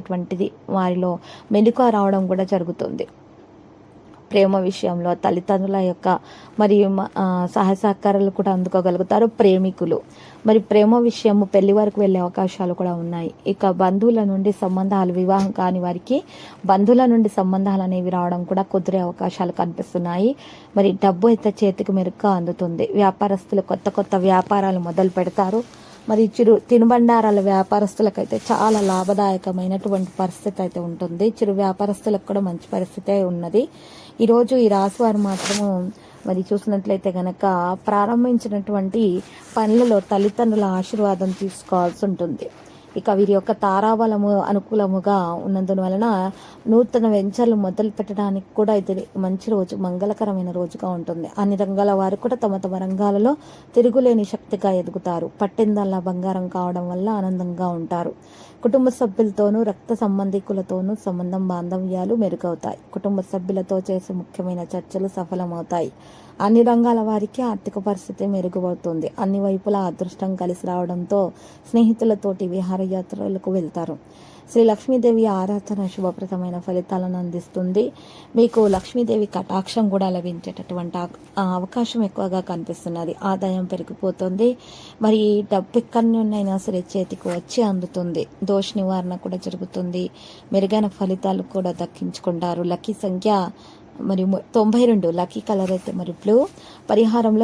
అటువంటిది వారిలో మెలుక రావడం కూడా జరుగుతుంది. ప్రేమ విషయంలో తల్లిదండ్రుల యొక్క మరియు మ- సహాయ సహకారాలు కూడా అందుకోగలుగుతారు ప్రేమికులు. మరి ప్రేమ విషయము పెళ్ళి వరకు వెళ్ళే అవకాశాలు కూడా ఉన్నాయి. ఇక బంధువుల నుండి సంబంధాలు వివాహం కాని వారికి బంధువుల నుండి సంబంధాలు అనేవి రావడం కూడా కుదిరే అవకాశాలు కనిపిస్తున్నాయి. మరి డబ్బు అయితే చేతికి మెరుగ్గా అందుతుంది. వ్యాపారస్తులు కొత్త కొత్త వ్యాపారాలు మొదలు పెడతారు. మరి చిరు తినుబండారాల వ్యాపారస్తులకైతే చాలా లాభదాయకమైనటువంటి పరిస్థితి అయితే ఉంటుంది. చిరు వ్యాపారస్తులకు కూడా మంచి పరిస్థితి ఉన్నది. ఈరోజు ఈ రాశి వారు మాత్రము మరి చూసినట్లయితే కనుక ప్రారంభించినటువంటి పనులలో తల్లిదండ్రుల ఆశీర్వాదం తీసుకోవాల్సి ఉంటుంది. ఇక వీరి యొక్క తారాబలము అనుకూలముగా ఉన్నందున వలన నూతన వెంచర్లు మొదలు పెట్టడానికి కూడా ఇది మంచి రోజు మంగళకరమైన రోజుగా ఉంటుంది. అన్ని రంగాల వారు కూడా తమ తమ రంగాలలో తిరుగులేని శక్తిగా ఎదుగుతారు. పట్టిందల్లా బంగారం కావడం వల్ల ఆనందంగా ఉంటారు. కుటుంబ సభ్యులతోనూ రక్త సంబంధికులతోనూ సంబంధం బాంధవ్యాలు మెరుగవుతాయి. కుటుంబ సభ్యులతో చేసే ముఖ్యమైన చర్చలు సఫలమవుతాయి. అన్ని రంగాల వారికి ఆర్థిక పరిస్థితి మెరుగుపడుతుంది. అన్ని వైపులా అదృష్టం కలిసి రావడంతో స్నేహితులతోటి విహారయాత్రలకు వెళ్తారు. శ్రీ లక్ష్మీదేవి ఆరాధన శుభప్రదమైన ఫలితాలను అందిస్తుంది. మీకు లక్ష్మీదేవి కటాక్షం కూడా లభించేటటువంటి అవకాశం ఎక్కువగా కనిపిస్తున్నది. ఆదాయం పెరిగిపోతుంది. మరి డబ్బు ఎక్కడి నుండైనా సరే చేతికి వచ్చి అందుతుంది. దోష నివారణ కూడా జరుగుతుంది. మెరుగైన ఫలితాలు కూడా దక్కించుకుంటారు. లక్కీ సంఖ్య మరి తొంభై రెండు లక్కీ కలర్ అయితే మరి బ్లూ. పరిహారంలో